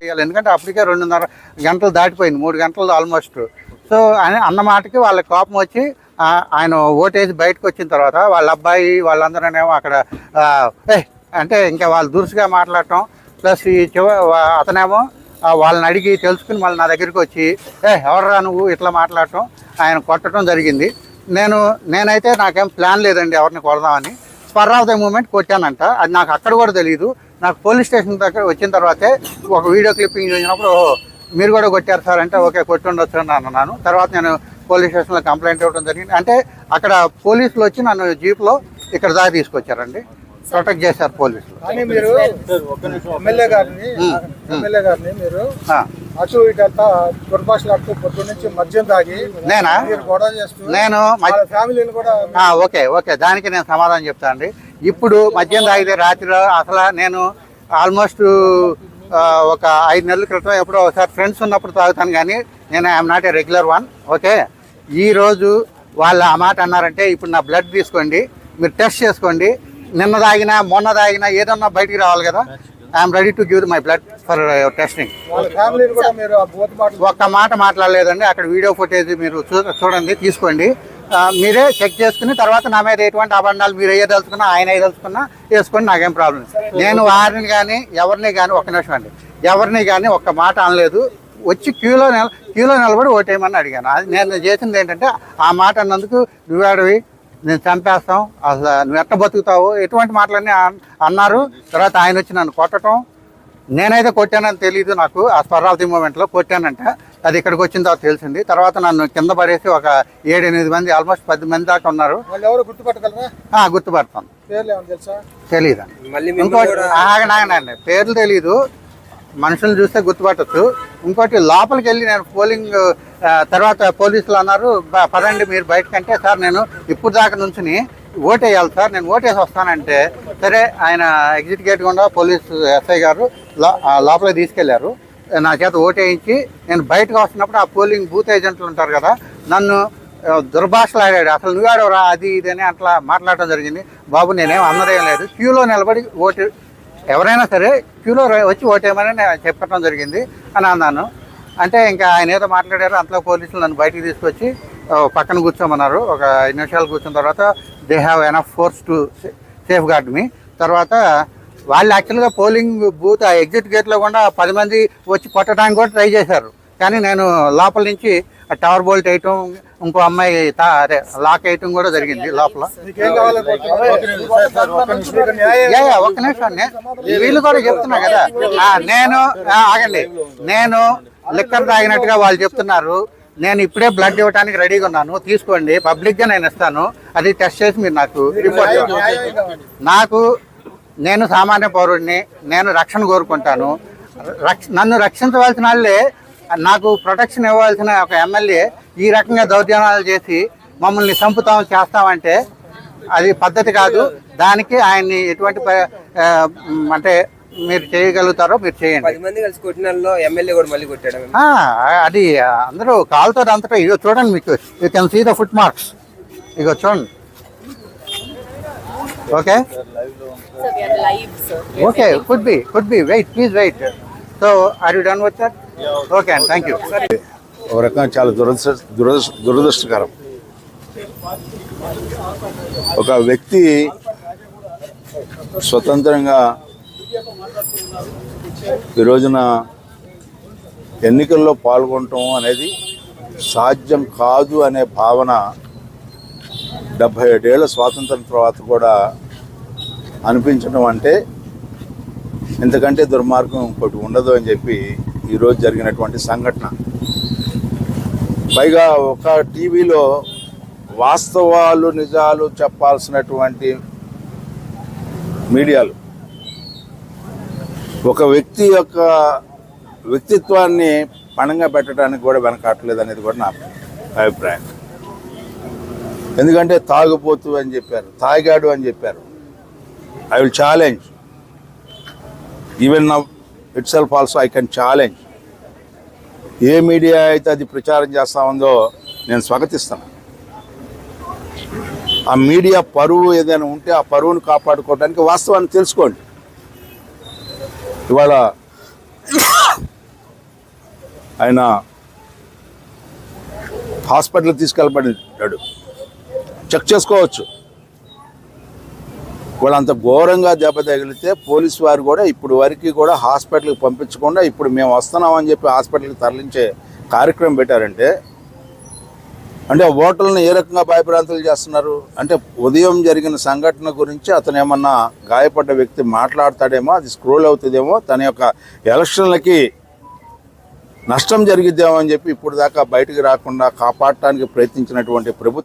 చేయాలి. ఎందుకంటే అప్పటికే రెండున్నర గంటలు దాటిపోయింది. మూడు గంటలు ఆల్మోస్ట్ సో ఆయన అన్న మాటకి వాళ్ళ కోపం వచ్చి ఆయన ఓటేసి బయటకు వచ్చిన తర్వాత వాళ్ళ అబ్బాయి వాళ్ళందరూనేమో అక్కడ అంటే ఇంకా వాళ్ళు దురుసుగా మాట్లాడటం ప్లస్ ఈ చివ వా- అతనేమో వాళ్ళని అడిగి తెలుసుకుని మళ్ళీ నా దగ్గరికి వచ్చి ఏ ఎవర్రా నువ్వు? ఇట్లా మాట్లాడటం ఆయన కొట్టడం జరిగింది. నేను నేనైతే నాకేం ప్లాన్ లేదండి ఎవరిని కొడదామని. స్పర్ ఆఫ్ ద మూమెంట్ కొట్టానంట. అది నాకు అక్కడ కూడా తెలియదు నాకు పోలీస్ స్టేషన్ దగ్గర వచ్చిన తర్వాతే ఒక వీడియో క్లిప్పింగ్ చూసినప్పుడు "ఓహో, మీరు కూడా కొట్టారు సార్ అంటే ఓకే కొట్టుండొచ్చు అని అన్నాను. తర్వాత నేను పోలీస్ స్టేషన్లో కంప్లైంట్ ఇవ్వడం జరిగింది. అంటే అక్కడ పోలీసులు వచ్చి నన్ను జీప్లో ఇక్కడ దాకా తీసుకొచ్చారండి. ప్రొటెక్ట్ చేశారు పోలీసులు. కానీ మీరు ఎమ్మెల్యే గారిని ఎమ్మెల్యే గారిని మీరు అటు ఇటు అంతా దుర్భాషలాడుతూ పొద్దు నుంచి మద్యం తాగి నేనా? మీరు గొడవ చేస్తూ నేను ఫ్యామిలీని కూడా ఓకే ఓకే. దానికి నేను సమాధానం చెప్తాను అండి ఇప్పుడు మద్యం తాగితే రాత్రి అసలు నేను ఆల్మోస్ట్ ఒక ఐదు నెలల క్రితం ఎప్పుడో ఒకసారి ఫ్రెండ్స్ ఉన్నప్పుడు తాగుతాను కానీ నేను I'm not a regular one okay? ఈరోజు వాళ్ళు ఆ మాట అన్నారంటే ఇప్పుడు నా బ్లడ్ తీసుకోండి మీరు టెస్ట్ చేసుకోండి. నిన్న తాగినా మొన్న తాగినా ఏదన్నా బయటికి రావాలి కదా? I'm ready to give my blood for testing వాళ్ళ ఫ్యామిలీని కూడా మీరు ఆ బోత్ మాటలు ఒక్క మాట మాట్లాడలేదండి అక్కడ వీడియో ఫుటేజ్ మీరు చూ చూడండి తీసుకోండి. మీరే చెక్ చేసుకుని తర్వాత నా మీద ఎటువంటి అబండాలు మీరు వేయదలుచుకున్నా ఆయన వేయదలుచుకున్నా వేసుకొని నాకేం ప్రాబ్లం. నేను వారిని కానీ ఎవరిని కానీ ఒక్క నిమిషం అండి. ఎవరిని కానీ ఒక్క మాట అనలేదు. వచ్చి క్యూలో నిల క్యూలో నిలబడి ఓటేయమని అడిగాను. అది నేను చేసింది ఏంటంటే ఆ మాట అన్నందుకు నువ్వాడివి నేను చంపేస్తాం అసలు నువ్వు ఎట్ట బతుకుతావు ఎటువంటి మాటలన్నీ అన్- అన్నారు. తర్వాత ఆయన వచ్చి నన్ను కొట్టడం నేనైతే కొట్టానని తెలియదు నాకు. ఆ స్పరావతి మూమెంట్లో కొట్టానంట. అది ఇక్కడికి వచ్చిన తర్వాత తెలిసింది. తర్వాత నన్ను కింద పడేసి ఒక ఏడు ఎనిమిది మంది ఆల్మోస్ట్ పది మంది దాకా ఉన్నారు. గుర్తుపడతాను పేర్లు ఏమైనా తెలుసా? తెలియదు మళ్ళీ ఇంకోటి ఆగండి పేర్లు తెలీదు. మనుషులు చూస్తే గుర్తుపట్టచ్చు. ఇంకోటి లోపలికి వెళ్ళి నేను పోలింగ్ తర్వాత పోలీసులు అన్నారు "బా, పదండి మీరు బయటకంటే సార్ నేను ఇప్పుడు దాకా నుంచుని ఓటేయాలి సార్ నేను ఓటేసి వస్తానంటే సరే ఆయన ఎగ్జిట్ గేట్ గుండా పోలీసు ఎస్ఐ గారు లోపలికి తీసుకెళ్ళారు. నా చేత ఓటేయించి నేను బయటకు వస్తున్నప్పుడు ఆ పోలింగ్ బూత్ ఏజెంట్లు ఉంటారు కదా నన్ను దుర్భాషలు దుర్భాషలాడాడు అసలు నువ్వాడవరా అది ఇది అని అట్లా మాట్లాడటం జరిగింది. బాబు నేనేం అన్నదేం లేదు. క్యూలో నిలబడి ఓటు ఎవరైనా సరే క్యూలో వచ్చి ఓటేయమని నేను చెప్పడం జరిగింది అని అన్నాను. అంటే ఇంకా ఆయన ఏదో మాట్లాడారు అంతలో పోలీసులు నన్ను బయటికి తీసుకొచ్చి పక్కన కూర్చోమన్నారు. ఒక ఐదు నిమిషాలు కూర్చున్న తర్వాత they have enough force to safeguard మీ తర్వాత వాళ్ళు యాక్చువల్గా పోలింగ్ బూత్ ఆ ఎగ్జిట్ గేట్లో కూడా పది మంది వచ్చి కొట్టడానికి కూడా ట్రై చేశారు కానీ నేను లోపల నుంచి ఆ టవర్ బోల్ట్ వేయటం ఇంకో అమ్మాయి తా- అదే లాక్ వేయటం కూడా జరిగింది లోపల మీకేం కావాలి యా, యా, ఒక్క నిమిషం నే- వీళ్ళు కూడా చెప్తున్నా కదా ఆ, నేను ఆగండి నేను లిక్కర్ తాగినట్టుగా వాళ్ళు చెప్తున్నారు నేను ఇప్పుడే బ్లడ్ ఇవ్వడానికి రెడీగా ఉన్నాను తీసుకోండి పబ్లిక్గా నేను ఇస్తాను అది టెస్ట్ చేసి మీరు నాకు రిపోర్ట్ ఇవ్వండి. నాకు నేను సామాన్య పౌరుడిని నేను రక్షణ కోరుకుంటాను. రక్ష నన్ను రక్షించవలసిన వాళ్ళే నాకు ప్రొటెక్షన్ ఇవ్వాల్సిన ఒక ఎమ్మెల్యే ఈ రకంగా దౌర్జన్యాలు చేసి మమ్మల్ని చంపుతాం చేస్తామంటే అది పద్ధతి కాదు. దానికి ఆయన్ని ఎటువంటి అంటే మీరు చేయగలుగుతారో మీరు చేయండి. అది అందరూ కాలుతో అంతటా ఇగో చూడండి మీకు you can see the foot marks ఇగో చూడండి. Okay Sir, we are live, sir. We are okay. Could be could be wait please wait so are you done with that okay అండి థ్యాంక్ యూ ఒక రకంగా చాలా దురదృష్ట దురదృష్ట దురదృష్టకరం. ఒక వ్యక్తి స్వతంత్రంగా ఈ రోజున ఎన్నికల్లో పాల్గొనటం అనేది సాధ్యం కాదు అనే భావన డెబ్భై ఏడేళ్ళ స్వాతంత్రం తర్వాత కూడా అనిపించడం అంటే ఇంతకంటే దుర్మార్గం ఇంకోటి ఉండదు అని చెప్పి ఈరోజు జరిగినటువంటి సంఘటన. పైగా ఒక టీవీలో వాస్తవాలు నిజాలు చెప్పాల్సినటువంటి మీడియాలు. ఒక వ్యక్తి యొక్క వ్యక్తిత్వాన్ని పణంగా పెట్టడానికి కూడా వెనకాటలేదు అనేది కూడా నా అభిప్రాయం. ఎందుకంటే తాగుపోతు అని చెప్పారు తాగాడు అని చెప్పారు. I will challenge even now itself also I can challenge a media అయితే అది ప్రచారం చేస్తా ఉందో నేను స్వాగతిస్తాను. ఆ మీడియా పరువు ఏదైనా ఉంటే ఆ పరువును కాపాడుకోవడానికి వాస్తవాన్ని తెలుసుకోండి. ఇవాళ ఆయన హాస్పిటల్ తీసుకెళ్ళబడినాడు చెక్ చేసుకోవచ్చు. వాళ్ళు అంత ఘోరంగా దెబ్బ తగిలితే పోలీస్ వారు కూడా ఇప్పుడు వరకు కూడా హాస్పిటల్కి పంపించకుండా ఇప్పుడు మేము వస్తున్నామని చెప్పి హాస్పిటల్కి తరలించే కార్యక్రమం పెట్టారంటే అంటే ఓటర్లను ఏ రకంగా భయభ్రాంతులు చేస్తున్నారు? అంటే ఉదయం జరిగిన సంఘటన గురించి అతను ఏమన్నా గాయపడ్డ వ్యక్తి మాట్లాడతాడేమో అది స్క్రోల్ అవుతుందేమో తన యొక్క ఎలక్షన్లకి నష్టం జరిగిద్దేమో అని చెప్పి ఇప్పుడు దాకా బయటకు రాకుండా కాపాడటానికి ప్రయత్నించినటువంటి ప్రభుత్వం